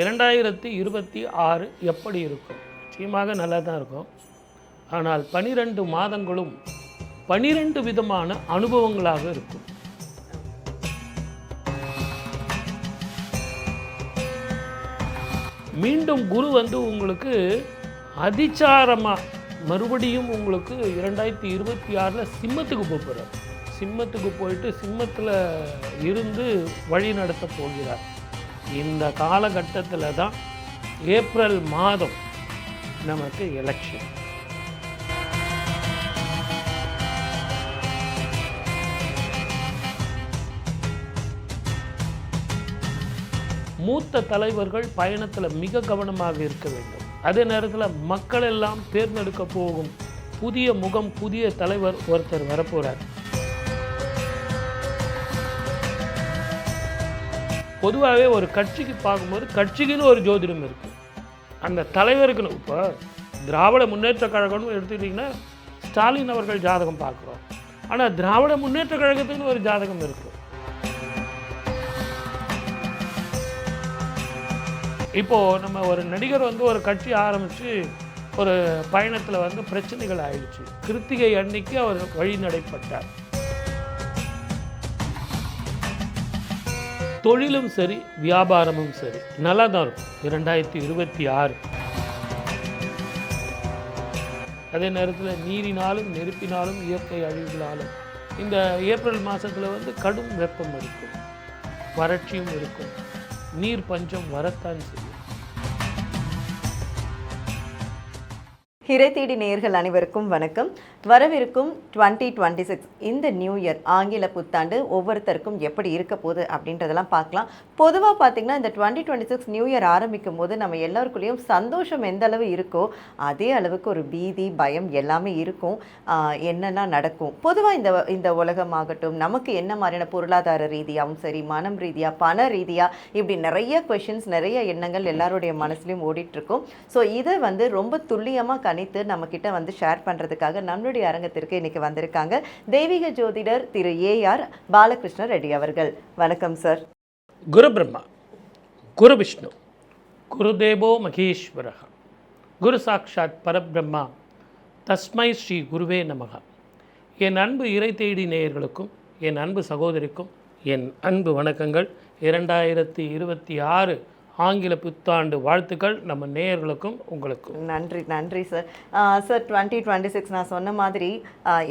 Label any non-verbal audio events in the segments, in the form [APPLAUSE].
இரண்டாயிரத்தி இருபத்தி ஆறு எப்படி இருக்கும்? நிச்சயமாக நல்லா தான் இருக்கும். ஆனால் பனிரெண்டு மாதங்களும் பனிரெண்டு விதமான அனுபவங்களாக இருக்கும். மீண்டும் குரு வந்து உங்களுக்கு அதிச்சாரமாக மறுபடியும் உங்களுக்கு இரண்டாயிரத்தி இருபத்தி ஆறில் சிம்மத்துக்கு போகிறார் சிம்மத்துக்கு போயிட்டு சிம்மத்தில் இருந்து வழி நடத்த போகிறார். இந்த காலகட்டத்தில் தான் ஏப்ரல் மாதம் நமக்கு எலெக்ஷன் மூத்த தலைவர்கள் பயணத்தில் மிக கவனமாக இருக்க வேண்டும். அதே நேரத்தில் மக்கள் எல்லாம் தேர்ந்தெடுக்க போகும் புதிய முகம் புதிய தலைவர் ஒருத்தர் வரப்போகிறார் பொதுவாகவே ஒரு கட்சிக்கு பார்க்கும்போது கட்சிக்குன்னு ஒரு ஜோதிடம் இருக்குது அந்த தலைவருக்குன்னு இப்போ திராவிட முன்னேற்ற கழகம்னு எடுத்துக்கிட்டிங்கன்னா ஸ்டாலின் அவர்கள் ஜாதகம் பார்க்குறோம். ஆனால் திராவிட முன்னேற்ற கழகத்துக்குன்னு ஒரு ஜாதகம் இருக்குது இப்போது நம்ம ஒரு நடிகர் வந்து ஒரு கட்சி ஆரம்பித்து ஒரு பயணத்தில் வந்து பிரச்சனைகள் ஆயிடுச்சு. கிருத்திகை அன்னைக்கு அவர் வழிநடைப்பட்டார் தொழிலும் சரி வியாபாரமும் சரி நல்லா தான் இருக்கும். இரண்டாயிரத்தி இருபத்தி ஆறு. அதே நேரத்தில் நீரினாலும் நெருப்பினாலும் இயற்கை அழிவுகளாலும் இந்த ஏப்ரல் மாதத்தில் வந்து கடும் வெப்பம் இருக்கும். வறட்சியும் இருக்கும். நீர் பஞ்சம் வரத்தான் செய்யும். ஹிரை தேடி அனைவருக்கும் வணக்கம். வரவிருக்கும் டுவெண்ட்டி டுவெண்ட்டி சிக்ஸ் இந்த நியூ இயர் ஆங்கில புத்தாண்டு ஒவ்வொருத்தருக்கும் எப்படி இருக்க போகுது அப்படின்றதெல்லாம் பார்க்கலாம். பொதுவாக பார்த்தீங்கன்னா இந்த twenty twenty six new year ஆரம்பிக்கும் போது நம்ம எல்லாருக்குள்ளேயும் சந்தோஷம் எந்த அளவு இருக்கோ அதே அளவுக்கு ஒரு பீதி பயம் எல்லாமே இருக்கும். ஆஹ் நடக்கும்? பொதுவாக இந்த இந்த உலகமாகட்டும் நமக்கு என்ன மாதிரியான பொருளாதார ரீதியாகவும் சரி மனம் ரீதியாக பண ரீதியாக இப்படி நிறைய கொஷின்ஸ் நிறைய எண்ணங்கள் எல்லாருடைய மனசுலையும் ஓடிட்டுருக்கும் ஸோ இதை வந்து ரொம்ப துல்லியமாக அனைத்து நம்மக்கிட்ட வந்து ஷேர் பண்ணுறதுக்காக நம்மளுடைய அரங்கத்திற்கு இன்னைக்கு வந்திருக்காங்க தெய்வீக ஜோதிடர் திரு ஏஆர் பாலகிருஷ்ண ரெட்டி அவர்கள். வணக்கம் சார் குரு பிரம்மா குரு விஷ்ணு குருதேவோ மகேஸ்வர குரு சாட்சாத் பரபிரம்மா தஸ்மை ஸ்ரீ குருவே நமக. என் அன்பு இறை தேடி நேயர்களுக்கும் என் அன்பு சகோதரிக்கும் என் அன்பு வணக்கங்கள். இரண்டாயிரத்தி இருபத்தி ஆறு ஆங்கில புத்தாண்டு வாழ்த்துக்கள் நம்ம நேயர்களுக்கும் உங்களுக்கும். நன்றி நன்றி sir sir twenty twenty six நான் சொன்ன மாதிரி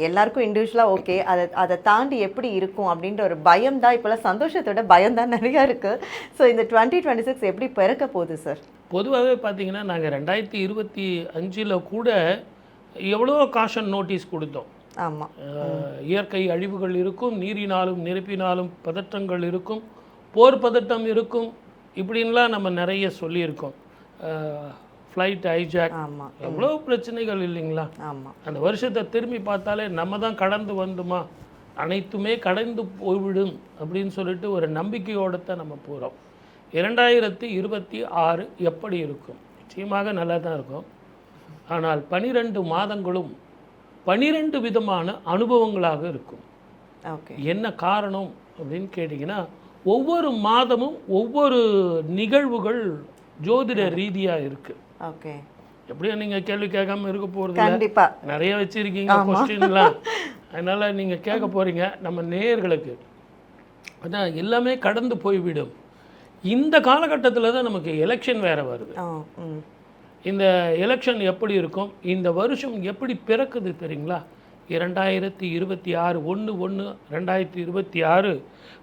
எல்லாருக்கும் இண்டிவிஜுவலாக ஓகே அதை அதை தாண்டி எப்படி இருக்கும் அப்படின்ற ஒரு பயம் தான் இப்போல்லாம் சந்தோஷத்தோட பயம் தான் நிறையா இருக்குது ஸோ இந்த டுவெண்ட்டி டுவெண்ட்டி சிக்ஸ் எப்படி பிறக்க போகுது சார் பொதுவாகவே பார்த்தீங்கன்னா நாங்கள் ரெண்டாயிரத்தி இருபத்தி அஞ்சில் கூட எவ்வளோ காஷன் நோட்டீஸ் கொடுத்தோம். ஆமாம் இயற்கை அழிவுகள் இருக்கும் நீரினாலும் நெருப்பினாலும் பதற்றங்கள் இருக்கும் போர் பதட்டம் இருக்கும் இப்படின்லாம் நம்ம நிறைய சொல்லியிருக்கோம். ஃப்ளைட் ஹைஜாக் ஆமாம் எவ்வளோ பிரச்சனைகள் இல்லைங்களா? ஆமாம் அந்த வருஷத்தை திரும்பி பார்த்தாலே நம்ம தான் கடந்து வந்தோமா? அனைத்துமே கடந்து போய்விடும் அப்படின்னு சொல்லிட்டு ஒரு நம்பிக்கையோடு தான் நம்ம போகிறோம் இரண்டாயிரத்தி இருபத்தி ஆறு எப்படி இருக்கும்? நிச்சயமாக நல்லா தான் இருக்கும். ஆனால் பனிரெண்டு மாதங்களும் பனிரெண்டு விதமான அனுபவங்களாக இருக்கும். ஓகே. என்ன காரணம் அப்படின்னு கேட்டிங்கன்னா ஒவ்வொரு மாதமும் ஒவ்வொரு நிகழ்வுகள் ஜோதிட ரீதியாக இருக்குது ஓகே. எப்படியும் நீங்கள் கேள்வி கேட்காம இருக்க போகிறது கண்டிப்பா. நிறைய வச்சிருக்கீங்க கொஸ்டின்லாம் [LAUGHS] அதனால நீங்க கேட்க போறீங்க. நம்ம நேயர்களுக்கு. அதான் எல்லாமே கடந்து போய்விடும். இந்த காலகட்டத்தில் தான் நமக்கு எலெக்ஷன் வேற வருது. இந்த எலெக்ஷன் எப்படி இருக்கும்? இந்த வருஷம் எப்படி பிறக்குது தெரியுங்களா? இரண்டாயிரத்தி இருபத்தி ஆறு ஒன்று ஒன்று ரெண்டாயிரத்தி இருபத்தி ஆறு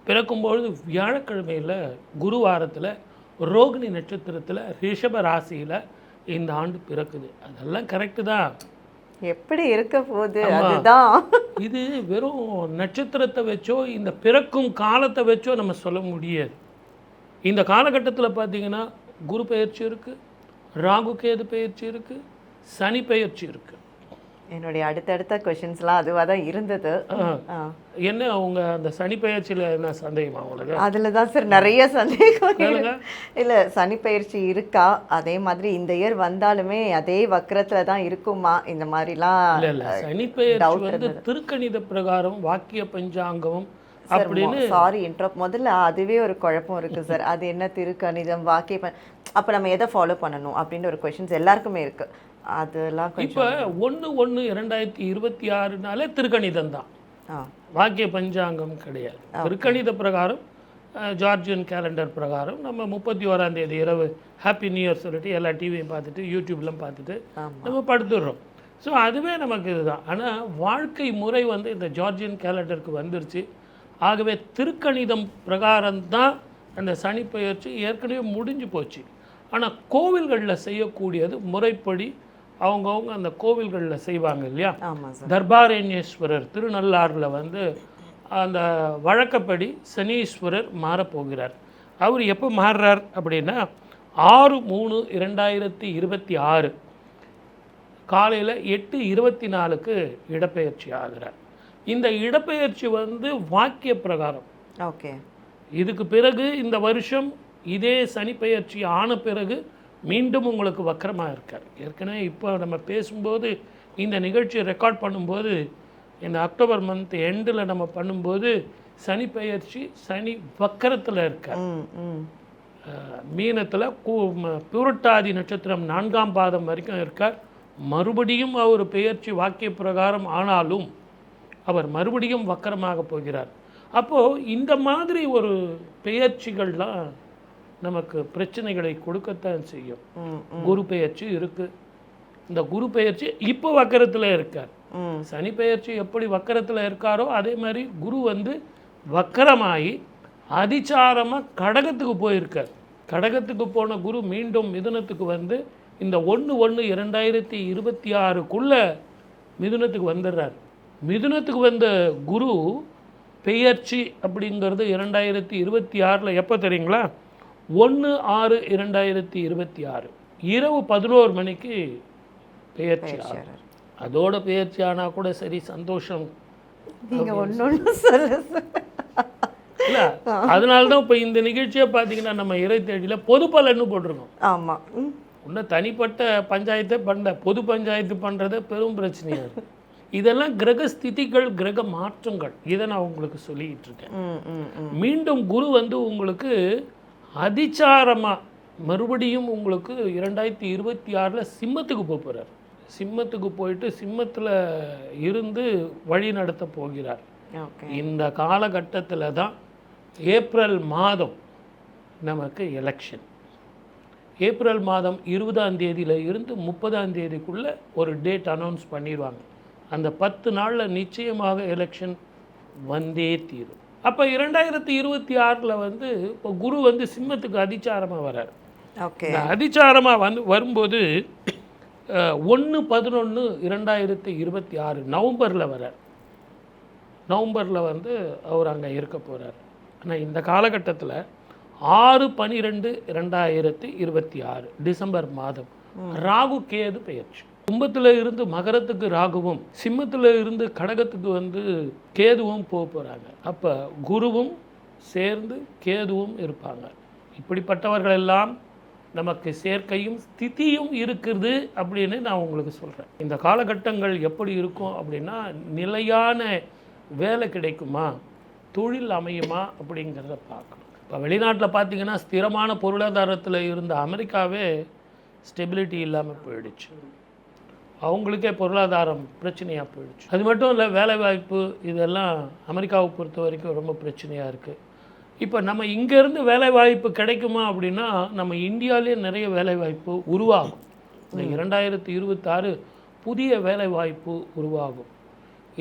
பிறக்கும்பொழுது வியாழக்கிழமையில் குருவாரத்தில் ரோகிணி நட்சத்திரத்தில் ரிஷப ராசியில் இந்த ஆண்டு பிறக்குது. அதெல்லாம் கரெக்டு தான். எப்படி இருக்க போகுது. அதுதான். இது வெறும் நட்சத்திரத்தை வச்சோ இந்த பிறக்கும் காலத்தை வச்சோ நம்ம சொல்ல முடியாது. இந்த காலகட்டத்தில் பார்த்தீங்கன்னா குரு பெயர்ச்சி இருக்குது ராகு கேது பெயர்ச்சி இருக்குது சனி பெயர்ச்சி இருக்குது என்னுடைய அடுத்தடுத்த கொஷின்ஸ்லாம் அதுவாக தான் இருந்தது. என்ன அவங்க அந்த சனி பெயர்ச்சியில் என்ன சந்தேகமா உங்களுக்கு? அதுல தான் சார் நிறைய சந்தேகம். இல்ல சனி பயிற்சி இருக்கா? அதே மாதிரி இந்த இயர் வந்தாலுமே அதே வக்கரத்துல தான் இருக்குமா? இந்த மாதிரிலாம் இல்லை இல்லை. சனி பெயர்ச்சி வந்து திருக்கணித பிரகாரம் வாக்கிய பஞ்சாங்கமும் அப்படின்னு சாரி இன்ட்ரப் முதல்ல அதுவே ஒரு குழப்பம் இருக்கு சார் அது என்ன திருக்கணிதம் வாக்கிய அப்போ நம்ம எதை ஃபாலோ பண்ணணும் அப்படின்ற ஒரு கொஷின்ஸ் எல்லாருக்குமே இருக்கு. அதெல்லாம் இப்போ ஒன்று ஒன்று இரண்டாயிரத்தி இருபத்தி ஆறுனாலே திருக்கணிதம் தான். வாக்கிய பஞ்சாங்கம் கிடையாது. திருக்கணித பிரகாரம் ஜார்ஜியன் கேலண்டர் பிரகாரம் நம்ம முப்பத்தி ஓராம் தேதி இரவு ஹாப்பி நியூ இயர் சொல்லிட்டு எல்லா டிவியும் பார்த்துட்டு யூடியூப்லாம் பார்த்துட்டு. நம்ம படுத்துடுறோம். ஸோ அதுவே நமக்கு இதுதான். ஆனால் வாழ்க்கை முறை வந்து இந்த ஜார்ஜியன் கேலண்டருக்கு வந்துருச்சு. ஆகவே திருக்கணிதம் பிரகாரம்தான் அந்த சனிப்பெயர்ச்சி ஏற்கனவே முடிஞ்சு போச்சு. ஆனால் கோவில்களில் செய்யக்கூடியது முறைப்படி அவங்கவுங்க அந்த கோவில்களில் செய்வாங்க இல்லையா? தர்பாரண்யேஸ்வரர் திருநள்ளாறில் வந்து அந்த வழக்கப்படி சனீஸ்வரர் மாறப்போகிறார் அவர் எப்போ மாறுறார் அப்படின்னா ஆறு மூணு இரண்டாயிரத்தி இருபத்தி ஆறு காலையில் எட்டு இருபத்தி நாலுக்கு இடப்பெயர்ச்சி ஆகிறார். இந்த இடப்பெயர்ச்சி வந்து வாக்கிய பிரகாரம். ஓகே. இதுக்கு பிறகு இந்த வருஷம் இதே சனிப்பெயர்ச்சி ஆன பிறகு மீண்டும் உங்களுக்கு வக்கரமாக இருக்கார். ஏற்கனவே இப்போ நம்ம பேசும்போது இந்த நிகழ்ச்சியை ரெக்கார்ட் பண்ணும்போது இந்த அக்டோபர் மந்த் எண்டில் நம்ம பண்ணும்போது சனிப்பெயர்ச்சி சனி வக்கரத்தில் இருக்கார். மீனத்தில் கூ புரட்டாதி நட்சத்திரம் நான்காம் பாதம் வரைக்கும் இருக்கார். மறுபடியும் அவர் பெயர்ச்சி வாக்கிய பிரகாரம் ஆனாலும் அவர் மறுபடியும் வக்கரமாக போகிறார். அப்போது இந்த மாதிரி ஒரு பெயர்ச்சிகள்லாம் நமக்கு பிரச்சனைகளை கொடுக்கத்தான் செய்யும். குரு பெயர்ச்சி இருக்குது இந்த குரு பெயர்ச்சி இப்போ வக்கரத்தில் இருக்கார். சனி பெயர்ச்சி எப்படி வக்கரத்தில் இருக்காரோ அதே மாதிரி குரு வந்து வக்கரமாகி அதிச்சாரமாக கடகத்துக்கு போயிருக்கார். கடகத்துக்கு போன குரு மீண்டும் மிதுனத்துக்கு வந்து இந்த ஒன்று ஒன்று இரண்டாயிரத்தி இருபத்தி ஆறுக்குள்ளே மிதுனத்துக்கு வந்துடுறார். மிதுனத்துக்கு வந்த குரு பெயர்ச்சி அப்படிங்கிறது இரண்டாயிரத்தி இருபத்தி ஆறில் எப்போ தெரியுங்களா? ஒன்று ஆறு இரண்டாயிரத்தி இருபத்தி ஆறு இரவு பதினோரு மணிக்கு பெயர்ச்சி ஆகும். அதோட பெயர்ச்சி ஆனால் கூட சரி சந்தோஷம். இல்லை அதனால தான் இப்போ இந்த நிகழ்ச்சியை பார்த்தீங்கன்னா நம்ம இறை தேடியில் பொது பலன்னு போட்டிருக்கோம். ஆமா. ம். இன்னும் தனிப்பட்ட பஞ்சாயத்தை பண்ண பொது பஞ்சாயத்து பண்ணுறது பெரும் பிரச்சனையாக இருக்குது இதெல்லாம் கிரக ஸ்திதிகள் கிரக மாற்றங்கள். இதை நான் உங்களுக்கு சொல்லிக்கிட்டு இருக்கேன். மீண்டும் குரு வந்து உங்களுக்கு அதிச்சாரமாக மறுபடியும் உங்களுக்கு இரண்டாயிரத்தி இருபத்தி ஆறில் சிம்மத்துக்கு போக போகிறார் சிம்மத்துக்கு போயிட்டு சிம்மத்தில் இருந்து வழி நடத்த போகிறார். இந்த காலகட்டத்தில் தான் ஏப்ரல் மாதம் நமக்கு எலெக்ஷன் ஏப்ரல் மாதம் இருபதாம் தேதியில இருந்து முப்பதாம் தேதிக்குள்ளே ஒரு டேட் அனௌன்ஸ் பண்ணிடுவாங்க. அந்த பத்து நாளில் நிச்சயமாக எலெக்ஷன் வந்தே தீரும். அப்போ இரண்டாயிரத்தி இருபத்தி ஆறில் வந்து இப்போ குரு வந்து சிம்மத்துக்கு அதிச்சாரமாக வரார். ஓகே. அதிச்சாரமாக வந்து வரும்போது ஒன்று பதினொன்று இரண்டாயிரத்தி இருபத்தி ஆறு நவம்பரில் வரார். நவம்பரில் வந்து அவர் அங்கே இருக்க போகிறார் ஆனால் இந்த காலகட்டத்தில் ஆறு பனிரெண்டு ரெண்டாயிரத்தி இருபத்தி ஆறு டிசம்பர் மாதம் ராகு கேது பெயர்ச்சி. கும்பத்தில் இருந்து மகரத்துக்கு ராகுவும் சிம்மத்தில் இருந்து கடகத்துக்கு வந்து கேதுவும் போக போகிறாங்க அப்போ குருவும் சேர்ந்து கேதுவும் இருப்பாங்க. இப்படிப்பட்டவர்கள் எல்லாம் நமக்கு சேர்க்கையும் ஸ்திதியும் இருக்குது அப்படின்னு நான் உங்களுக்கு சொல்கிறேன் இந்த காலகட்டங்கள் எப்படி இருக்கும் அப்படின்னா நிலையான வேலை கிடைக்குமா தொழில் அமையுமா அப்படிங்கிறத பார்க்கணும். இப்போ வெளிநாட்டில் பார்த்தீங்கன்னா ஸ்திரமான பொருளாதாரத்தில் இருந்த அமெரிக்காவே ஸ்டெபிலிட்டி இல்லாமல் போயிடுச்சு. அவங்களுக்கே பொருளாதாரம் பிரச்சனையாக போயிடுச்சு. அது மட்டும் இல்லை வேலைவாய்ப்பு இதெல்லாம் அமெரிக்காவை பொறுத்த வரைக்கும் ரொம்ப பிரச்சனையாக இருக்குது இப்போ நம்ம இங்கேருந்து வேலைவாய்ப்பு கிடைக்குமா அப்படின்னா நம்ம இந்தியாவிலே நிறைய வேலைவாய்ப்பு உருவாகும். இந்த இரண்டாயிரத்தி இருபத்தாறு புதிய வேலைவாய்ப்பு உருவாகும்.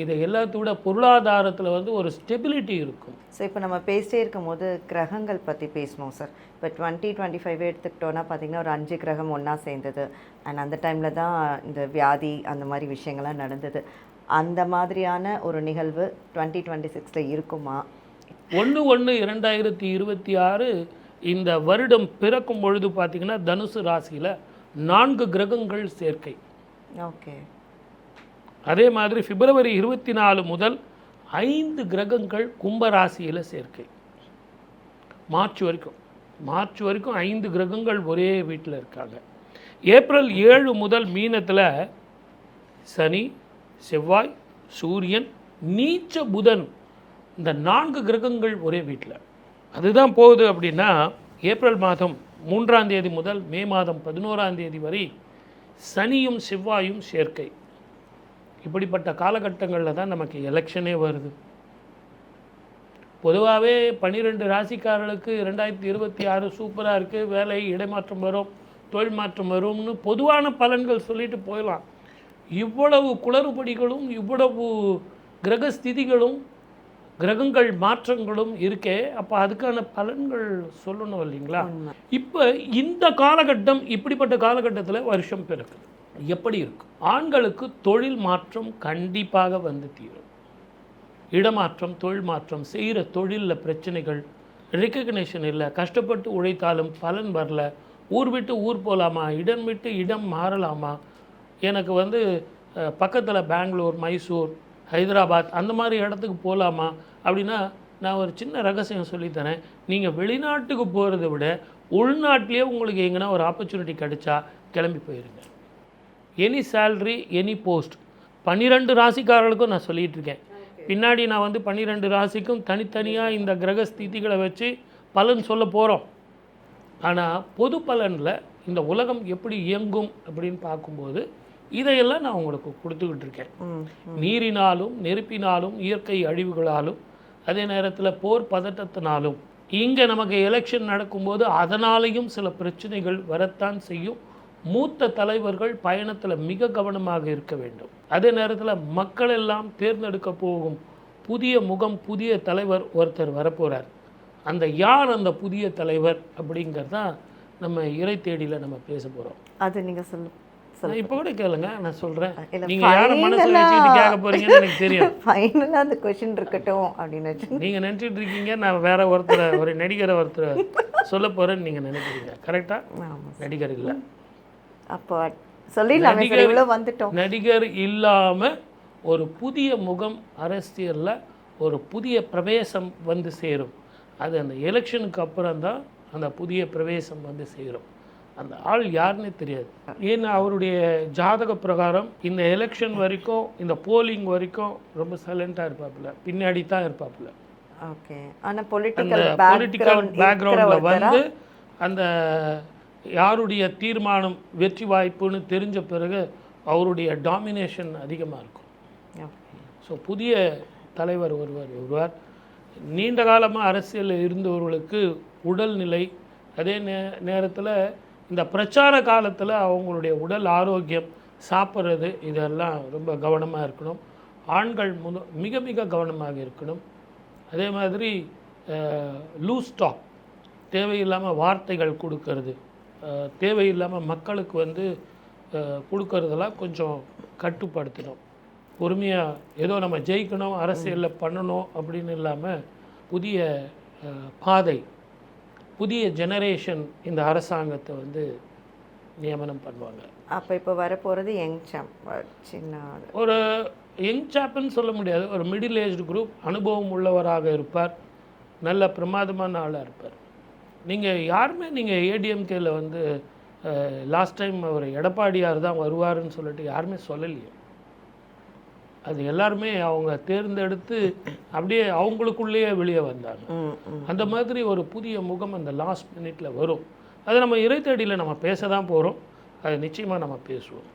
இதை எல்லாத்த விட பொருளாதாரத்தில் வந்து ஒரு ஸ்டெபிலிட்டி இருக்கும். ஸோ இப்போ நம்ம பேசிட்டே இருக்கும்போது கிரகங்கள் பற்றி பேசணும் சார் இப்போ டுவெண்ட்டி டுவெண்ட்டி ஃபைவ் எடுத்துக்கிட்டோன்னா பார்த்தீங்கன்னா ஒரு அஞ்சு கிரகம் ஒன்றா சேர்ந்தது. அண்ட் அந்த டைமில் தான் இந்த வியாதி அந்த மாதிரி விஷயங்கள்லாம் நடந்தது. அந்த மாதிரியான ஒரு நிகழ்வு டுவெண்ட்டி டுவெண்ட்டி சிக்ஸில் இருக்குமா? ஒன்று ஒன்று இரண்டாயிரத்தி இருபத்தி ஆறு இந்த வருடம் பிறக்கும் பொழுது பார்த்தீங்கன்னா தனுசு ராசியில் நான்கு கிரகங்கள் சேர்க்கை. ஓகே அதே மாதிரி பிப்ரவரி இருபத்தி நாலு முதல் ஐந்து கிரகங்கள் கும்பராசியில் சேர்க்கை. மார்ச் வரைக்கும். மார்ச் வரைக்கும் ஐந்து கிரகங்கள் ஒரே வீட்டில் இருக்காங்க. ஏப்ரல் ஏழு முதல் மீனத்தில் சனி செவ்வாய் சூரியன் நீச்ச புதன் இந்த நான்கு கிரகங்கள் ஒரே வீட்டில் அதுதான் போகுது அப்படின்னா ஏப்ரல் மாதம் மூன்றாம் தேதி முதல் மே மாதம் பதினோராம் தேதி வரை சனியும் செவ்வாயும் சேர்க்கை. இப்படிப்பட்ட காலகட்டங்களில் தான் நமக்கு எலெக்ஷனே வருது. பொதுவாகவே பன்னிரெண்டு ராசிக்காரர்களுக்கு ரெண்டாயிரத்தி இருபத்தி ஆறு சூப்பராக இருக்குது வேலை இடமாற்றம் வரும் தொழில் மாற்றம் வரும்னு பொதுவான பலன்கள் சொல்லிட்டு போயிடலாம். இவ்வளவு குளறுபடிகளும் இவ்வளவு கிரகஸ்திதிகளும் கிரகங்கள் மாற்றங்களும் இருக்கே. அப்போ அதுக்கான பலன்கள் சொல்லணும் இல்லைங்களா. இப்போ இந்த காலகட்டம் இப்படிப்பட்ட காலகட்டத்தில் வருஷம் பிறக்குது. எப்படி இருக்கும் ஆண்களுக்கு தொழில் மாற்றம் கண்டிப்பாக வந்து தீரும். இடமாற்றம் தொழில் மாற்றம் செய்கிற தொழிலில் பிரச்சனைகள் ரெக்கக்னேஷன் இல்லை கஷ்டப்பட்டு உழைத்தாலும் பலன் வரல ஊர் விட்டு ஊர் போகலாமா இடம் விட்டு இடம் மாறலாமா? எனக்கு வந்து பக்கத்தில் பெங்களூர் மைசூர் ஹைதராபாத் அந்த மாதிரி இடத்துக்கு போகலாமா அப்படின்னா நான் ஒரு சின்ன ரகசியம் சொல்லித்தரேன் நீங்கள் வெளிநாட்டுக்கு போகிறத விட உள்நாட்டிலே உங்களுக்கு எங்கன்னா ஒரு ஆப்பர்ச்சுனிட்டி கிடைச்சா கிளம்பி போயிருங்க. எனி salary எனி போஸ்ட் பன்னிரெண்டு ராசிக்காரர்களுக்கும் நான் சொல்லிட்டு இருக்கேன் பின்னாடி நான் வந்து பன்னிரெண்டு ராசிக்கும் தனித்தனியாக இந்த கிரக ஸ்திதிகளை வச்சு பலன் சொல்ல போகிறோம் ஆனால் பொது பலனில் இந்த உலகம் எப்படி இயங்கும் அப்படின்னு பார்க்கும்போது இதையெல்லாம் நான் உங்களுக்கு கொடுத்துக்கிட்டு இருக்கேன் நீரினாலும் நெருப்பினாலும் இயற்கை அழிவுகளாலும் அதே நேரத்தில் போர் பதட்டத்தினாலும் இங்கே நமக்கு எலெக்ஷன் நடக்கும்போது அதனாலேயும் சில பிரச்சனைகள் வரத்தான் செய்யும். மூத்த தலைவர்கள் பயணத்தில் மிக கவனமாக இருக்க வேண்டும். அதே நேரத்தில் மக்கள் எல்லாம் தேர்ந்தெடுக்க போகும் புதிய முகம் புதிய தலைவர் ஒருத்தர் வரப்போகிறார் அந்த யார் அந்த புதிய தலைவர் அப்படிங்கிறது தான் நம்ம இறை தேடியில் நம்ம பேச போகிறோம் அது நீங்க சொல்லு சொல்லு இப்போ கூட கேளுங்க நான் சொல்கிறேன் இல்ல, நீங்க யாரை மனசுல வச்சுக்கிட்டு கேட்க போறீங்கன்னு எனக்கு தெரியும். [LAUGHS] ஃபைனலாக அந்த கொஷின் இருக்கட்டும் அப்படின்னு நீங்க நினைச்சிட்டு இருக்கீங்க நான் வேற ஒருத்தரை ஒரு நடிகரை ஒருத்தரை சொல்ல போறேன்னு நீங்க நினைக்கிறீங்க. கரெக்டா ஆமாம் நடிகர் இல்ல. அப்போ சொல்லிடலாமே இவ்வளோ வந்துட்டோம். நடிகர் இல்லாம ஒரு புதிய முகம் அரசியல்ல ஒரு புதிய பிரவேசம் வந்து சேரும். அது அந்த எலெக்ஷனுக்கு அப்புறம் தான் அந்த புதிய பிரவேசம் வந்து சேரும். அந்த ஆள் யாருன்னே தெரியாது. ஏன்னா அவருடைய ஜாதக பிரகாரம் இந்த எலெக்ஷன் வரைக்கும் இந்த போலிங் வரைக்கும் ரொம்ப சைலண்டாக இருப்பாப்புல. பின்னாடி தான் இருப்பாப்புல. ஓகே ஆனா அந்த பொலிட்டிக்கல் பொலிட்டிக்கல் பேக்ரவுண்ட் பேக்ரவுண்டில் வந்து அந்த யாருடைய தீர்மானம் வெற்றி வாய்ப்புன்னு தெரிஞ்ச பிறகு அவருடைய டாமினேஷன் அதிகமாக இருக்கும். ஸோ புதிய தலைவர் ஒருவர் வருவார் நீண்ட காலமாக அரசியலில் இருந்தவர்களுக்கு உடல்நிலை அதே நே நேரத்தில் இந்த பிரச்சார காலத்தில் அவங்களுடைய உடல் ஆரோக்கியம் சாப்பிட்றது இதெல்லாம் ரொம்ப கவனமாக இருக்கணும். ஆண்கள் முத மிக மிக கவனமாக இருக்கணும். அதே மாதிரி லூஸ் டாக் தேவையில்லாமல் வார்த்தைகள் கொடுக்கறது. தேவையில்லாமல் மக்களுக்கு வந்து கொடுக்கறதெல்லாம் கொஞ்சம் கட்டுப்படுத்தணும். பொறுமையாக ஏதோ நம்ம ஜெயிக்கணும் அரசியலில் பண்ணணும் அப்படின்னு இல்லாமல் புதிய பாதை புதிய ஜெனரேஷன் இந்த அரசாங்கத்தை வந்து நியமனம் பண்ணுவாங்க. அப்போ இப்போ வரப்போகிறது யங் சாம் சின்ன. ஒரு யங் சாப்புன்னு சொல்ல முடியாது. ஒரு மிடில் ஏஜ்டு குரூப் அனுபவம் உள்ளவராக இருப்பார். நல்ல பிரமாதமான ஆளாக இருப்பார். நீங்கள் யாருமே நீங்கள் ஏடிஎம்கேல வந்து லாஸ்ட் டைம் அவர் எடப்பாடியார் தான் வருவாருன்னு சொல்லிட்டு யாருமே சொல்லலையே. அது எல்லாருமே அவங்க தேர்ந்தெடுத்து அப்படியே அவங்களுக்குள்ளேயே வெளியே வந்தாங்க. அந்த மாதிரி ஒரு புதிய முகம் அந்த லாஸ்ட் மினிட்ல வரும். அது நம்ம இறைத்தேடியில் நம்ம பேச தான் போகிறோம் அது நிச்சயமாக நம்ம பேசுவோம்.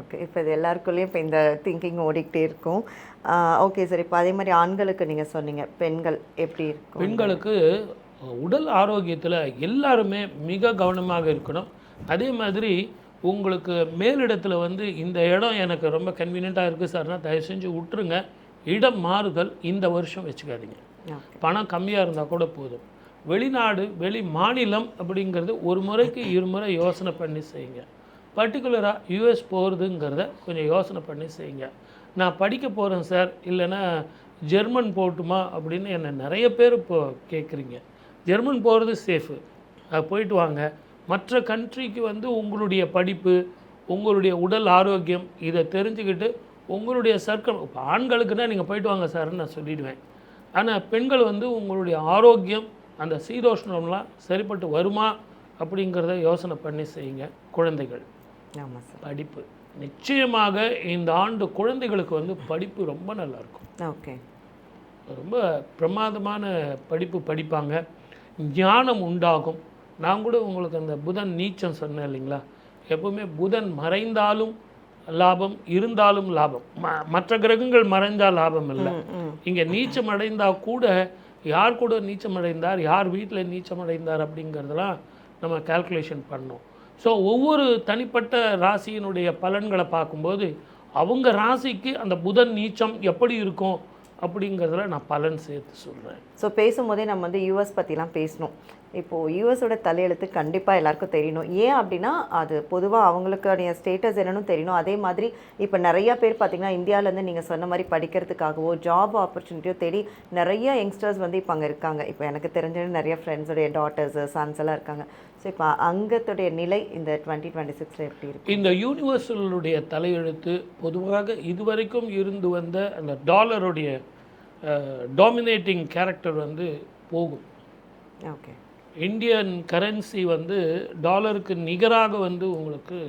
ஓகே இப்போ இது எல்லாருக்குள்ளேயும் இப்போ இந்த திங்கிங் ஓடிக்கிட்டே இருக்கும். ஓகே சார் இப்போ அதே மாதிரி ஆண்களுக்கு நீங்கள் சொன்னீங்க. பெண்கள் எப்படி இருக்கும்? பெண்களுக்கு உடல் ஆரோக்கியத்தில் எல்லாருமே மிக கவனமாக இருக்கணும். அதே மாதிரி உங்களுக்கு மேலிடத்தில் வந்து இந்த இடம் எனக்கு ரொம்ப கன்வீனியண்ட்டாக இருக்குது சார்னா தயவு செஞ்சு விட்டுருங்க. இடம் மாறுதல் இந்த வருஷம் வச்சுக்காதீங்க. பணம் கம்மியாக இருந்தால் கூட போதும். வெளிநாடு வெளி மாநிலம் அப்படிங்கிறது ஒரு முறைக்கு இருமுறை யோசனை பண்ணி செய்யுங்க. பர்டிகுலராக யூஎஸ் போகிறதுங்கிறத கொஞ்சம் யோசனை பண்ணி செய்யுங்க. நான் படிக்க போகிறேன் சார் இல்லைன்னா ஜெர்மன் போகட்டுமா அப்படின்னு என்னை நிறைய பேர் இப்போ கேட்குறீங்க ஜெர்மன் போகிறது சேஃபு அது போயிட்டு வாங்க. மற்ற கண்ட்ரிக்கு வந்து உங்களுடைய படிப்பு உங்களுடைய உடல் ஆரோக்கியம் இதை தெரிஞ்சுக்கிட்டு உங்களுடைய சர்க்கிள் இப்போ ஆண்களுக்குன்னா நீங்கள் போயிட்டு வாங்க சார்னு நான் சொல்லிடுவேன். ஆனால் பெண்கள் வந்து உங்களுடைய ஆரோக்கியம் அந்த சீதோஷ்ணம்லாம் சரிப்பட்டு வருமா அப்படிங்கிறத யோசனை பண்ணி செய்யுங்க குழந்தைகள். ஆமாம் சார் படிப்பு. நிச்சயமாக இந்த ஆண்டு குழந்தைகளுக்கு வந்து படிப்பு ரொம்ப நல்லா இருக்கும். ஓகே. ரொம்ப பிரமாதமான படிப்பு படிப்பாங்க. ஞானம் உண்டாகும். நான் கூட உங்களுக்கு அந்த புதன் நீச்சம் சொன்னேன் இல்லைங்களா? எப்பவுமே புதன் மறைந்தாலும் லாபம் இருந்தாலும் லாபம். மற்ற கிரகங்கள் மறைந்தால் லாபம் இல்லை. இங்கே நீச்சம் அடைந்தா கூட யார் கூட நீச்சம் அடைந்தார் யார் வீட்டில் நீச்சம் அடைந்தார் அப்படிங்கிறதெல்லாம் நம்ம கால்குலேஷன் பண்ணோம். ஸோ ஒவ்வொரு தனிப்பட்ட ராசியினுடைய பலன்களை பார்க்கும்போது அவங்க ராசிக்கு அந்த புதன் நீச்சம் எப்படி இருக்கும்? அப்படிங்கிறதுல நான் பலன் சேர்த்து சொல்கிறேன் ஸோ பேசும்போதே நம்ம வந்து யூஎஸ் பற்றிலாம் பேசணும். இப்போது யூஎஸோட தலையெழுத்து கண்டிப்பாக எல்லாருக்கும் தெரியணும். ஏன் அப்படின்னா அது பொதுவாக அவங்களுக்கான ஸ்டேட்டஸ் என்னன்னு தெரியணும். அதே மாதிரி இப்போ நிறையா பேர் பார்த்திங்கன்னா இந்தியாவிலேருந்து நீங்கள் சொன்ன மாதிரி படிக்கிறதுக்காகவோ ஜாப் ஆப்பர்ச்சுனிட்டியோ தேடி நிறைய யங்ஸ்டர்ஸ் வந்து இப்போ அங்கே இருக்காங்க. இப்போ எனக்கு தெரிஞ்ச நிறைய ஃப்ரெண்ட்ஸுடைய டாட்டர்ஸ் சன்ஸ் எல்லாம் இருக்காங்க. ஸோ இப்போ அங்கத்துடைய நிலை இந்த டுவெண்ட்டி டுவெண்ட்டி சிக்ஸில் எப்படி இருக்கு? இந்த யூனிவர்சலுடைய தலையெழுத்து பொதுவாக இதுவரைக்கும் இருந்து வந்த அந்த டாலருடைய டாமினேட்டிங் கேரக்டர் வந்து போகும். ஓகே. இந்தியன் கரன்சி வந்து டாலருக்கு நிகராக வந்து உங்களுக்கு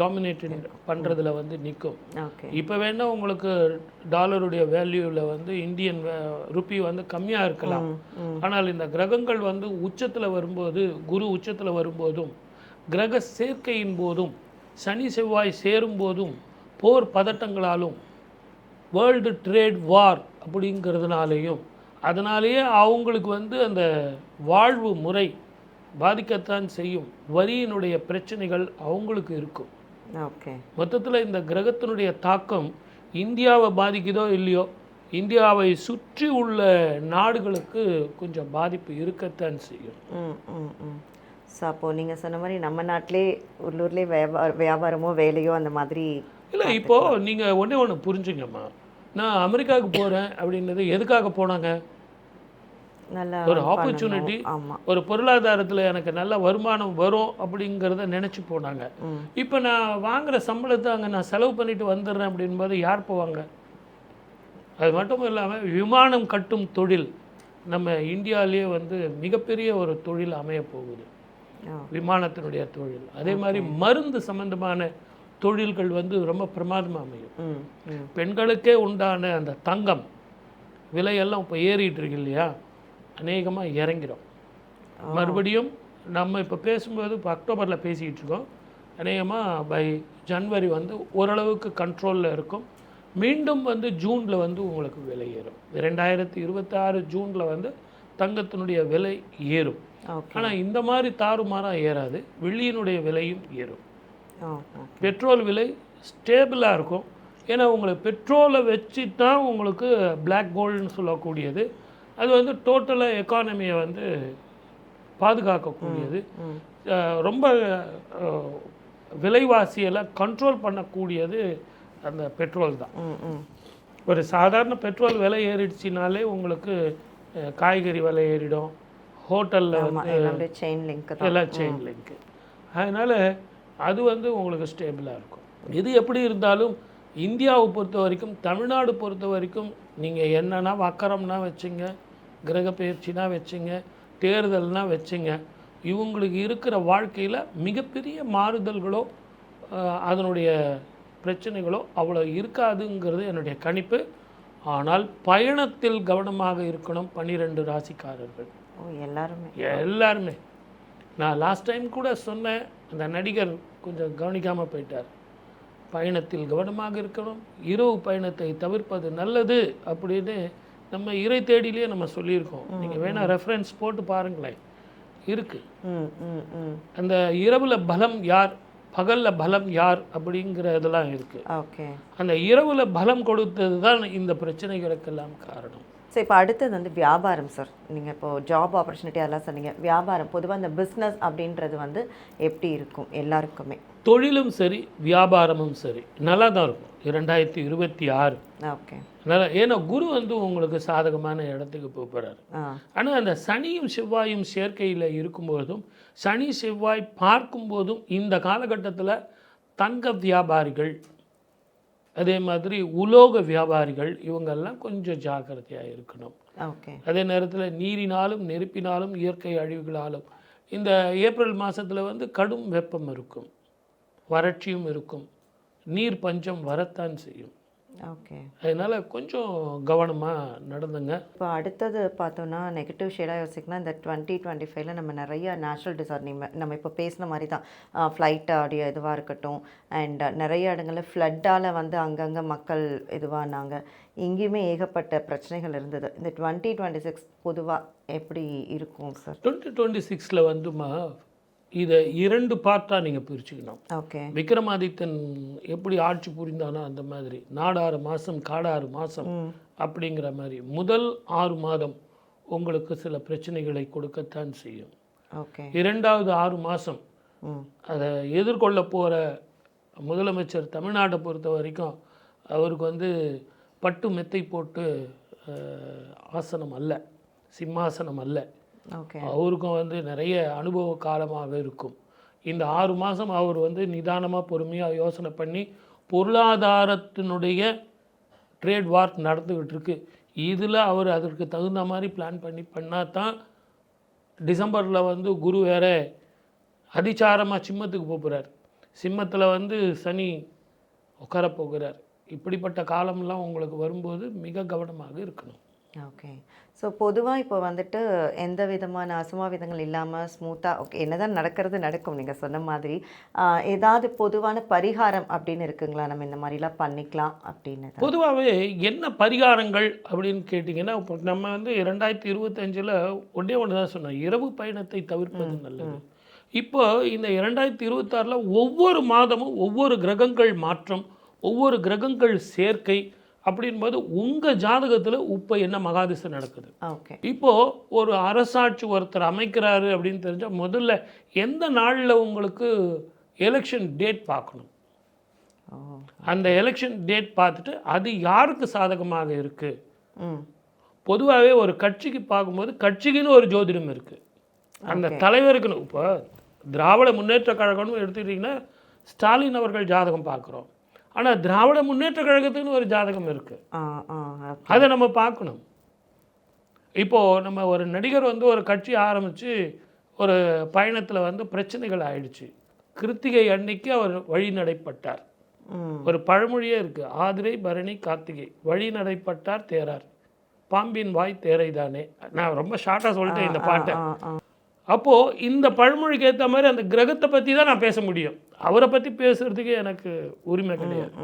டாமினேட்டிங் பண்ணுறதுல வந்து நிற்கும் இப்போ வேணால் உங்களுக்கு டாலருடைய வேல்யூவில் வந்து இந்தியன் ருப்பி வந்து கம்மியாக இருக்கலாம். ஆனால் இந்த கிரகங்கள் வந்து உச்சத்தில் வரும்போது குரு உச்சத்தில் வரும்போதும் கிரக சேர்க்கையின் போதும் சனி செவ்வாய் சேரும் போதும் போர் பதட்டங்களாலும் வேர்ல்டு ட்ரேட் வார் அப்படிங்கிறதுனாலேயும் அதனாலேயே அவங்களுக்கு வந்து அந்த வாழ்வு முறை பாதிக்கத்தான் செய்யும். வரியினுடைய பிரச்சனைகள் அவங்களுக்கு இருக்கும். ஓகே. மொத்தத்தில் இந்த கிரகத்தினுடைய தாக்கம் இந்தியாவை பாதிக்குதோ இல்லையோ இந்தியாவை சுற்றி உள்ள நாடுகளுக்கு கொஞ்சம் பாதிப்பு இருக்கத்தான் செய்யும். ஸோ அப்போது நீங்கள் சொன்ன மாதிரி நம்ம நாட்டிலே உள்ளூர்லேயே வியாபார வியாபாரமோ வேலையோ அந்த மாதிரி இல்லை இப்போது நீங்கள் ஒன்றே ஒன்று புரிஞ்சுங்கம்மா. நான் அமெரிக்காவுக்கு போகிறேன் அப்படின்றது எதுக்காக போனாங்க? நல்லா ஒரு ஆப்பர்ச்சுனிட்டி ஒரு பொருளாதாரத்தில் எனக்கு நல்ல வருமானம் வரும் அப்படிங்கிறத நினச்சி போனாங்க. இப்போ நான் வாங்குற சம்பளத்தை அங்கே நான் செலவு பண்ணிட்டு வந்துடுறேன் அப்படின்போது யார் போவாங்க? அது மட்டும் இல்லாமல் விமானம் கட்டும் தொழில் நம்ம இந்தியாவிலேயே வந்து மிகப்பெரிய ஒரு தொழில் அமைய போகுது. விமானத்தினுடைய தொழில். அதே மாதிரி மருந்து சம்பந்தமான தொழில்கள் வந்து ரொம்ப பிரமாதமாக அமையும். பெண்களுக்கே உண்டான அந்த தங்கம் விலையெல்லாம் இப்போ ஏறிட்டு இருக்கு இல்லையா? அநேகமாக இறங்கிடும் மறுபடியும் நம்ம இப்போ பேசும்போது இப்போ அக்டோபரில் பேசிக்கிட்டு இருக்கோம். அநேகமாக பை ஜனவரி வந்து ஓரளவுக்கு கண்ட்ரோலில் இருக்கும். மீண்டும் வந்து ஜூனில் வந்து உங்களுக்கு விலை ஏறும். ரெண்டாயிரத்தி இருபத்தாறு ஜூனில் வந்து தங்கத்தினுடைய விலை ஏறும். ஆனால் இந்த மாதிரி தாறுமாறாக ஏறாது. வெள்ளியினுடைய விலையும் ஏறும். பெட்ரோல் விலை ஸ்டேபிளாக இருக்கும். ஏன்னா உங்களுக்கு பெட்ரோலை வச்சு தான் உங்களுக்கு Black கோல்டுன்னு சொல்லக்கூடியது. அது வந்து டோட்டலாக எக்கானமியை வந்து பாதுகாக்கக்கூடியது. ரொம்ப விலைவாசியெல்லாம் கண்ட்ரோல் பண்ணக்கூடியது அந்த பெட்ரோல் தான். ஒரு சாதாரண பெட்ரோல் விலை ஏறிடுச்சினாலே உங்களுக்கு காய்கறி விலை ஏறிடும். ஹோட்டலில் வந்து செயின் லிங்க் எல்லாம் செயின் லிங்க்கு அதனால் அது வந்து உங்களுக்கு ஸ்டேபிளாக இருக்கும். இது எப்படி இருந்தாலும் இந்தியாவை பொறுத்த வரைக்கும் தமிழ்நாடு பொறுத்த வரைக்கும் நீங்கள் என்னன்னா வக்கரம்னா வச்சுங்க. கிரக பயிற்சினா வச்சுங்க தேர்தல்னா வச்சுங்க. இவங்களுக்கு இருக்கிற வாழ்க்கையில் மிகப்பெரிய மாறுதல்களோ அதனுடைய பிரச்சனைகளோ அவ்வளோ இருக்காதுங்கிறது என்னுடைய கணிப்பு. ஆனால் பயணத்தில் கவனமாக இருக்கணும் பன்னிரெண்டு ராசிக்காரர்கள். ஓ எல்லாருமே. எல்லாருமே. நான் லாஸ்ட் டைம் கூட சொன்னேன் அந்த நடிகர் கொஞ்சம் கவனிக்காமல் போயிட்டார். பயணத்தில் கவனமாக இருக்கணும் இரவு பயணத்தை தவிர்ப்பது நல்லது அப்படின்னு நம்ம இறை தேடிலேயே நம்ம சொல்லியிருக்கோம். நீங்கள் வேணால் ரெஃபரன்ஸ் போட்டு பாருங்களேன். இருக்குது ம் ம் ம். அந்த இரவில் பலம் யார்? பகலில் பலம் யார்? அப்படிங்கிற இதெல்லாம் இருக்குது ஓகே. அந்த இரவில் பலம் கொடுத்தது தான் இந்த பிரச்சனைகளுக்கெல்லாம் காரணம். ஸோ இப்போ அடுத்தது வந்து வியாபாரம் சார் நீங்கள் இப்போ ஜாப் ஆப்பர்ச்சுனிட்டி அதெல்லாம் சொன்னீங்க. வியாபாரம் பொதுவாக இந்த பிஸ்னஸ் அப்படின்றது வந்து எப்படி இருக்கும் எல்லாருக்குமே? தொழிலும் சரி வியாபாரமும் சரி. நல்லா தான் இருக்கும். இரண்டாயிரத்தி இருபத்தி ஆறு. ஓகே. நல்லா ஏன்னா குரு வந்து உங்களுக்கு சாதகமான இடத்துக்கு போக போகிறாரு ஆனால் அந்த சனியும் செவ்வாயும் சேர்க்கையில் இருக்கும்போதும் சனி செவ்வாய் பார்க்கும்போதும் இந்த காலகட்டத்தில் தங்க வியாபாரிகள் அதே மாதிரி உலோக வியாபாரிகள் இவங்கெல்லாம் கொஞ்சம் ஜாக்கிரதையாக இருக்கணும். ஓகே. அதே நேரத்தில் நீரினாலும் நெருப்பினாலும் இயற்கை அழிவுகளாலும் இந்த ஏப்ரல் மாதத்தில் வந்து கடும் வெப்பம் இருக்கும். வறட்சியும் இருக்கும். நீர் பஞ்சம் வரத்தான் செய்யும். ஓகே அதனால் கொஞ்சம் கவனமாக நடந்துங்க. இப்போ அடுத்தது பார்த்தோன்னா நெகட்டிவ் ஷேடாக யோசிக்கணும் இந்த டுவெண்ட்டி டுவெண்ட்டி ஃபைவ்ல நம்ம நிறைய நேச்சுரல் டிசார்டர் நம்ம நம்ம இப்போ பேசின மாதிரி தான் ஃப்ளைட் ஆடியோ இதுவாக இருக்கட்டும் அண்ட் நிறைய இடங்களில் ஃப்ளட்டால் வந்து அங்கங்கே மக்கள் இதுவானாங்க. இங்கேயுமே ஏகப்பட்ட பிரச்சனைகள் இருந்தது. இந்த டுவெண்ட்டி டுவெண்ட்டி சிக்ஸ் பொதுவாக எப்படி இருக்கும் சார் டுவெண்ட்டி டுவெண்ட்டி சிக்ஸில் வந்துமா இதை இரண்டு பார்ட்டாக நீங்கள் பிரிச்சுக்கணும். ஓகே. விக்ரமாதித்தன் எப்படி ஆட்சி புரிந்தானோ அந்த மாதிரி நாடாறு மாதம் காடாறு மாதம் அப்படிங்கிற மாதிரி. முதல் ஆறு மாதம் உங்களுக்கு சில பிரச்சனைகளை கொடுக்கத்தான் செய்யும். ஓகே. இரண்டாவது ஆறு மாதம் அதை எதிர்கொள்ள போகிற முதலமைச்சர் தமிழ்நாட்டை பொறுத்த வரைக்கும் அவருக்கு வந்து பட்டு மெத்தை போட்டு ஆசனம் அல்ல சிம்மாசனம் அல்ல. அவருக்கும் வந்து நிறைய அனுபவ காலமாக இருக்கும். இந்த ஆறு மாதம் அவர் வந்து நிதானமாக பொறுமையாக யோசனை பண்ணி பொருளாதாரத்தினுடைய ட்ரேட் வார் நடந்துக்கிட்டு இருக்கு இதில் அவர் அதற்கு தகுந்த மாதிரி பிளான் பண்ணி பண்ணால் தான் டிசம்பரில் வந்து குரு வேற அதிச்சாரமாக சிம்மத்துக்கு போக போகிறார் சிம்மத்தில் வந்து சனி உட்கார போகிறார். இப்படிப்பட்ட காலம்லாம் உங்களுக்கு வரும்போது மிக கவனமாக இருக்கணும். ஓகே. ஸோ பொதுவாக இப்போ வந்துட்டு எந்த விதமான அசம்பாவிதங்கள் இல்லாமல் ஸ்மூத்தாக ஓகே என்னதான் நடக்கிறது நடக்கும். நீங்கள் சொன்ன மாதிரி ஏதாவது பொதுவான பரிகாரம் அப்படின்னு இருக்குங்களா? நம்ம இந்த மாதிரிலாம் பண்ணிக்கலாம் அப்படின்னு? பொதுவாகவே என்ன பரிகாரங்கள் அப்படின்னு கேட்டிங்கன்னா இப்போ நம்ம வந்து ரெண்டாயிரத்தி இருபத்தஞ்சில் ஒன்றே ஒன்று தான் சொன்னோம். இரவு பயணத்தை தவிர்ப்பது நல்லது. இப்போ இந்த இரண்டாயிரத்தி இருபத்தாறில் ஒவ்வொரு மாதமும் ஒவ்வொரு கிரகங்கள் மாற்றம் ஒவ்வொரு கிரகங்கள் சேர்க்கை அப்படின்போது உங்கள் ஜாதகத்தில் இப்போ என்ன மகாதிசை நடக்குது? ஓகே. இப்போது ஒரு அரசாட்சி ஒருத்தர் அமைக்கிறாரு அப்படின்னு தெரிஞ்சால் முதல்ல எந்த நாளில் உங்களுக்கு எலெக்ஷன் டேட் பார்க்கணும்? அந்த எலெக்ஷன் டேட் பார்த்துட்டு அது யாருக்கு சாதகமாக இருக்குது பொதுவாகவே ஒரு கட்சிக்கு பார்க்கும்போது கட்சிக்குன்னு ஒரு ஜோதிடம் இருக்குது அந்த தலைவருக்குன்னு இப்போ திராவிட முன்னேற்ற கழகம்னு எடுத்துக்கிட்டிங்கன்னா ஸ்டாலின் அவர்கள் ஜாதகம் பார்க்குறோம். ஆனால் திராவிட முன்னேற்ற கழகத்துக்குன்னு ஒரு ஜாதகம் இருக்குது ஆ ஆ ஓகே அதை நம்ம பார்க்கணும். இப்போது நம்ம ஒரு நடிகர் வந்து ஒரு கட்சி ஆரம்பித்து ஒரு பயணத்தில் வந்து பிரச்சனைகள் ஆயிடுச்சு. கிருத்திகை அன்னைக்கு அவர் வழிநடைப்பட்டார். ம். ஒரு பழமொழியே இருக்குது ஆதிரை பரணி கார்த்திகை. வழி நடைப்பட்டார் தேரார் பாம்பின் வாய் தேரை தானே நான் ரொம்ப ஷார்ட்டாக சொல்லிட்டேன் இந்த பாட்டை. அப்போது இந்த பழமொழிக்கு ஏற்ற மாதிரி அந்த கிரகத்தை பற்றி தான் நான் பேச முடியும். அவரை பற்றி பேசுகிறதுக்கு எனக்கு உரிமை கிடையாது.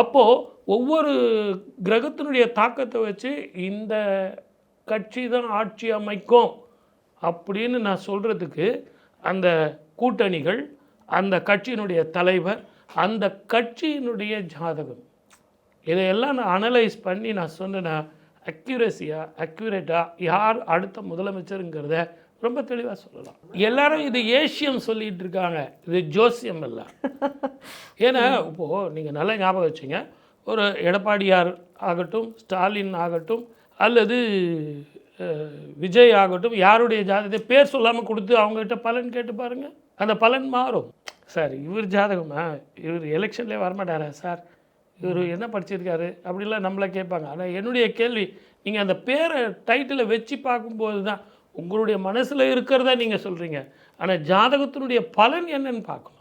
அப்போது ஒவ்வொரு கிரகத்தினுடைய தாக்கத்தை வச்சு இந்த கட்சி தான் ஆட்சி அமைக்கும் அப்படின்னு நான் சொல்கிறதுக்கு அந்த கூட்டணிகள் அந்த கட்சியினுடைய தலைவர் அந்த கட்சியினுடைய ஜாதகம். இதையெல்லாம் நான் அனலைஸ் பண்ணி நான் சொன்னேன்னா அக்யூரஸியாக அக்யூரேட்டாக யார் அடுத்த முதலமைச்சருங்கிறத ரொம்ப தெளிவாக சொல்லலாம். எல்லாரும் இது ஏசியம் சொல்லிகிட்டு இருக்காங்க. இது ஜோசியம் இல்லை ஏன்னா இப்போது நீங்கள் நல்லா ஞாபகம் வச்சுங்க. ஒரு எடப்பாடியார் ஆகட்டும் ஸ்டாலின் ஆகட்டும் அல்லது விஜய் ஆகட்டும் யாருடைய ஜாதகத்தை பேர் சொல்லாமல் கொடுத்து அவங்ககிட்ட பலன் கேட்டு பாருங்கள் அந்த பலன் மாறும். சார் இவர் ஜாதகமா இவர் எலெக்ஷன்லேயே வரமாட்டாரா சார்? இவர் என்ன படிச்சிருக்காரு? அப்படிலாம் நம்மளை கேட்பாங்க. ஆனால் என்னுடைய கேள்வி நீங்கள் அந்த பேரை டைட்டிலை வச்சு பார்க்கும்போது தான் உங்களுடைய மனசில் இருக்கிறதா நீங்கள் சொல்கிறீங்க ஆனால் ஜாதகத்தினுடைய பலன் என்னன்னு பார்க்கணும்.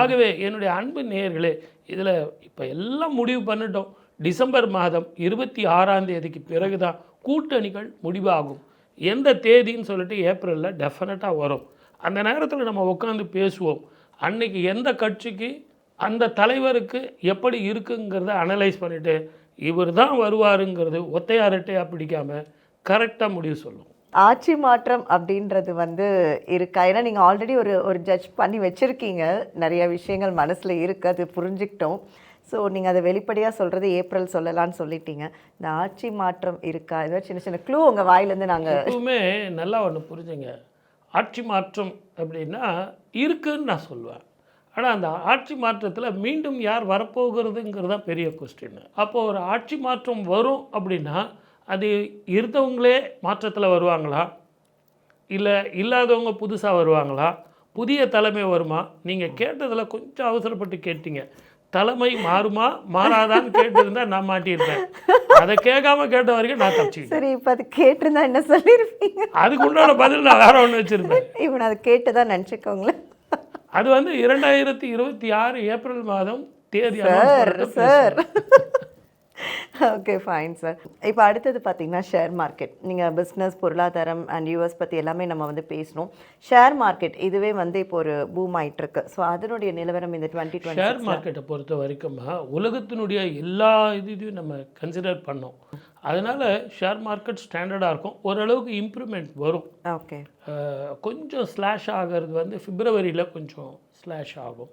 ஆகவே என்னுடைய அன்பு நேயர்களே இதில் இப்போ எல்லாம் முடிவு பண்ணிட்டோம். டிசம்பர் மாதம் இருபத்தி ஆறாம் தேதிக்கு பிறகு தான் கூட்டணிகள் முடிவாகும். எந்த தேதின்னு சொல்லிட்டு ஏப்ரலில் டெஃபினட்டாக வரும். அந்த நேரத்தில் நம்ம உட்காந்து பேசுவோம். அன்னைக்கு எந்த கட்சிக்கு அந்த தலைவருக்கு எப்படி இருக்குங்கிறத அனலைஸ் பண்ணிவிட்டு இவர் தான் வருவாருங்கிறது ஒத்தையாரட்டையாக பிடிக்காம கரெக்டாக முடிவு சொல்லும் ஆட்சி மாற்றம் அப்படின்றது வந்து இருக்கா? ஏன்னா நீங்கள் ஆல்ரெடி ஒரு ஒரு ஜட்ஜ் பண்ணி வச்சுருக்கீங்க. நிறைய விஷயங்கள் மனசில் இருக்குது அது புரிஞ்சுக்கிட்டோம். ஸோ நீங்கள் அதை வெளிப்படையாக சொல்கிறது ஏப்ரல் சொல்லலான்னு சொல்லிட்டீங்க. இந்த ஆட்சி மாற்றம் இருக்கா? ஏதாவது சின்ன சின்ன க்ளூ உங்கள் வாயிலேருந்து நாங்கள் எப்பவுமே நல்லா ஒன்று புரிஞ்சுங்க. ஆட்சி மாற்றம் அப்படின்னா இருக்குன்னு நான் சொல்லுவேன். ஆனால் அந்த ஆட்சி மாற்றத்தில் மீண்டும் யார் வரப்போகிறதுங்கிறது தான் பெரிய கொஸ்டின் அப்போது ஒரு ஆட்சி மாற்றம் வரும் அப்படின்னா அது இருந்தவங்களே மாற்றத்தில் வருவாங்களா? இல்லை இல்லாதவங்க புதுசாக வருவாங்களா? புதிய தலைமை வருமா? நீங்கள் கேட்டதில் கொஞ்சம் அவசரப்பட்டு கேட்டீங்க. தலைமை மாறுமா? மாறாதான்னு கேட்டிருந்தா நான் மாட்டியிருப்பேன். அதை கேட்காம கேட்ட வரைக்கும் நான் தப்பிச்சிக்கிட்டேன். சரி இப்போ அது கேட்டிருந்தா என்ன சொல்லியிருப்பீங்க? அதுக்கு உண்டான பதில் நான் வேற ஒன்று வச்சுருந்தேன் இவன் அதை கேட்டு தான் நினச்சிக்கோங்களேன். அது வந்து இரண்டாயிரத்தி இருபத்தி ஆறு ஏப்ரல் மாதம் தேதி sir sir. Okay fine sir இப்போ அடுத்தது பார்த்தீங்கன்னா ஷேர் மார்க்கெட் நீங்கள் பிஸ்னஸ் பொருளாதாரம் அண்ட் யூஎஸ் பற்றி எல்லாமே நம்ம வந்து பேசணும். ஷேர் மார்க்கெட் இதுவே வந்து இப்போ ஒரு பூம் ஆயிட்டு இருக்கு ஸோ அதனுடைய நிலவரம் இந்த டுவெண்ட்டி டுவெண்ட்டி ஷேர் மார்க்கெட்டை பொறுத்த வரைக்கும் உலகத்தினுடைய எல்லா இதையும் நம்ம கன்சிடர் பண்ணோம். அதனால் ஷேர் மார்க்கெட் ஸ்டாண்டர்டாக இருக்கும். ஓரளவுக்கு இம்ப்ரூவ்மெண்ட் வரும். ஓகே கொஞ்சம் ஸ்லாஷ் ஆகிறது வந்து பிப்ரவரியில் கொஞ்சம் ஸ்லாஷ் ஆகும்.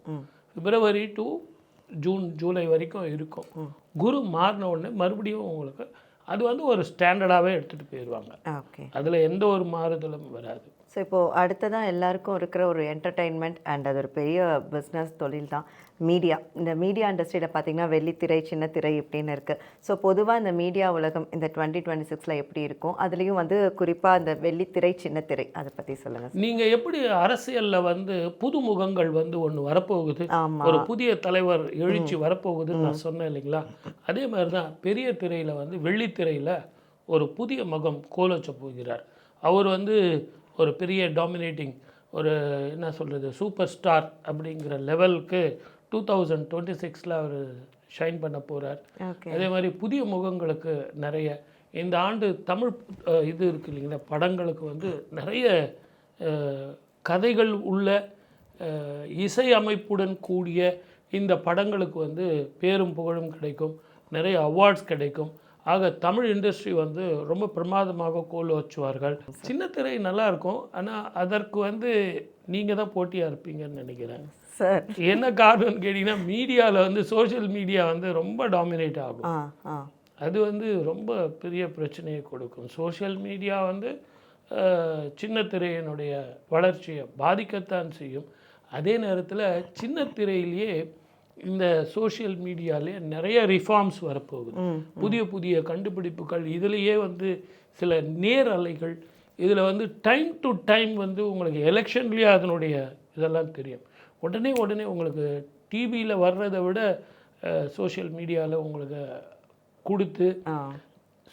பிப்ரவரி டு ஜூன் ஜூலை வரைக்கும் இருக்கும். குரு மாறின உடனே மறுபடியும் உங்களுக்கு அது வந்து ஒரு ஸ்டாண்டர்டாகவே எடுத்துகிட்டு போயிடுவாங்க அதில் எந்த ஒரு மாறுதலும் வராது. ஸோ இப்போது அடுத்ததான் எல்லாருக்கும் இருக்கிற ஒரு என்டர்டெயின்மெண்ட் அண்ட் அது ஒரு பெரிய பிஸ்னஸ் தொழில் தான். மீடியா இந்த மீடியா இண்டஸ்ட்ரியில் பார்த்தீங்கன்னா வெள்ளித்திரை சின்னத்திரை இப்படின்னு இருக்குது ஸோ பொதுவாக இந்த மீடியா உலகம் இந்த டுவெண்ட்டி டுவெண்ட்டி சிக்ஸில் எப்படி இருக்கும்? அதுலேயும் வந்து குறிப்பாக இந்த வெள்ளித்திரை சின்னத்திரை அதை பற்றி சொல்லுங்கள் நீங்கள் எப்படி அரசியலில் வந்து புது முகங்கள் வந்து ஒன்று வரப்போகுது? ஒரு புதிய தலைவர் எழுச்சி வரப்போகுதுன்னு நான் சொன்னேன் இல்லைங்களா? அதே மாதிரி தான் பெரிய திரையில் வந்து வெள்ளித்திரையில் ஒரு புதிய முகம் கோலோச்ச போகிறார் அவர் வந்து ஒரு பெரிய டாமினேட்டிங் ஒரு என்ன சொல்கிறது சூப்பர் ஸ்டார் அப்படிங்கிற லெவலுக்கு டூ தௌசண்ட் டுவெண்ட்டி சிக்ஸில் அவர் ஷைன் பண்ண போகிறார் அதே மாதிரி புதிய முகங்களுக்கு நிறைய இந்த ஆண்டு தமிழ் இது இருக்கு இல்லைங்களா படங்களுக்கு வந்து நிறைய கதைகள் உள்ள இசை அமைப்புடன் கூடிய இந்த படங்களுக்கு வந்து பேரும் புகழும் கிடைக்கும் நிறைய அவார்ட்ஸ் கிடைக்கும். ஆக தமிழ் இண்டஸ்ட்ரி வந்து ரொம்ப பிரமாதமாக கோல் வச்சுவார்கள். சின்ன திரை நல்லா இருக்கும் ஆனால் அதற்கு வந்து நீங்கள் தான் போட்டியாக இருப்பீங்கன்னு நினைக்கிறேன். சார். என்ன காரணம்னு கேட்டிங்கன்னா மீடியாவில் வந்து சோஷியல் மீடியா வந்து ரொம்ப டாமினேட் ஆகும். அது வந்து ரொம்ப பெரிய பிரச்சனையை கொடுக்கும். சோஷியல் மீடியா வந்து சின்ன திரையினுடைய வளர்ச்சியை பாதிக்கத்தான் செய்யும். அதே நேரத்தில் சின்ன திரையிலேயே இந்த சோஷியல் மீடியாலே நிறைய ரிஃபார்ம்ஸ் வரப்போகுது. புதிய புதிய கண்டுபிடிப்புகள் இதுலேயே வந்து சில நேர் அலைகள் இதில் வந்து டைம் டு டைம் வந்து உங்களுக்கு எலெக்ஷன்லேயே அதனுடைய இதெல்லாம் தெரியும். உடனே உடனே உங்களுக்கு டிவியில் வர்றதை விட சோஷியல் மீடியாவில் உங்களுக்கு கொடுத்து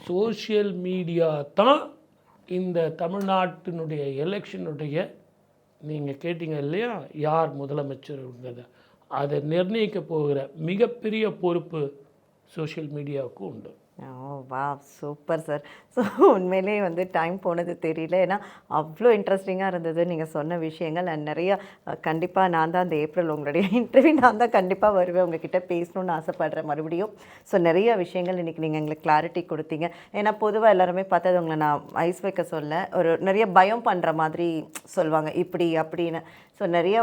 சோஷியல் மீடியா தான் இந்த தமிழ்நாட்டினுடைய எலெக்ஷனுடைய நீங்கள் கேட்டீங்க இல்லையா? யார் முதலமைச்சருங்கிறத அதை நிர்ணயிக்க போகிற மிகப்பெரிய பொறுப்பு சோஷியல் மீடியாவுக்கு உண்டு. ஓ வா சூப்பர் சார். ஸோ உண்மையிலே வந்து டைம் போனது தெரியல. ஏன்னா அவ்வளோ இன்ட்ரெஸ்டிங்காக இருந்தது நீங்கள் சொன்ன விஷயங்கள். அண்ட் நிறையா கண்டிப்பாக நான் தான் அந்த ஏப்ரல் உங்களுடைய [LAUGHS] இன்டர்வியூ நான் தான் கண்டிப்பாக வருவேன். உங்ககிட்ட பேசணும்னு ஆசைப்படுறேன் மறுபடியும். ஸோ நிறைய விஷயங்கள் இன்றைக்கி நீங்கள் எங்களுக்கு கிளாரிட்டி கொடுத்தீங்க. ஏன்னா பொதுவாக எல்லாருமே பார்த்தது உங்களை நான் ஐஸ் வைக்க சொல்ல ஒரு நிறைய பயம் பண்ணுற மாதிரி சொல்லுவாங்க. இப்படி அப்படின்னு. ஸோ நிறைய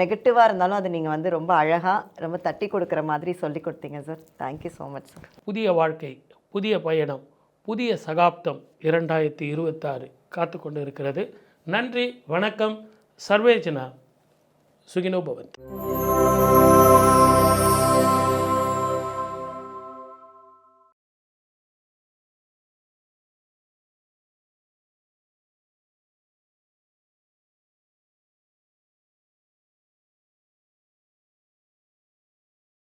நெகட்டிவாக இருந்தாலும் அது நீங்கள் வந்து ரொம்ப அழகாக ரொம்ப தட்டி கொடுக்குற மாதிரி சொல்லி கொடுத்தீங்க sir. Thank you so much sir புதிய வாழ்க்கை புதிய பயணம் புதிய சகாப்தம் இரண்டாயிரத்தி இருபத்தாறு காத்து கொண்டு இருக்கிறது நன்றி வணக்கம். சர்வேஜனா சுகினோ பவந்த்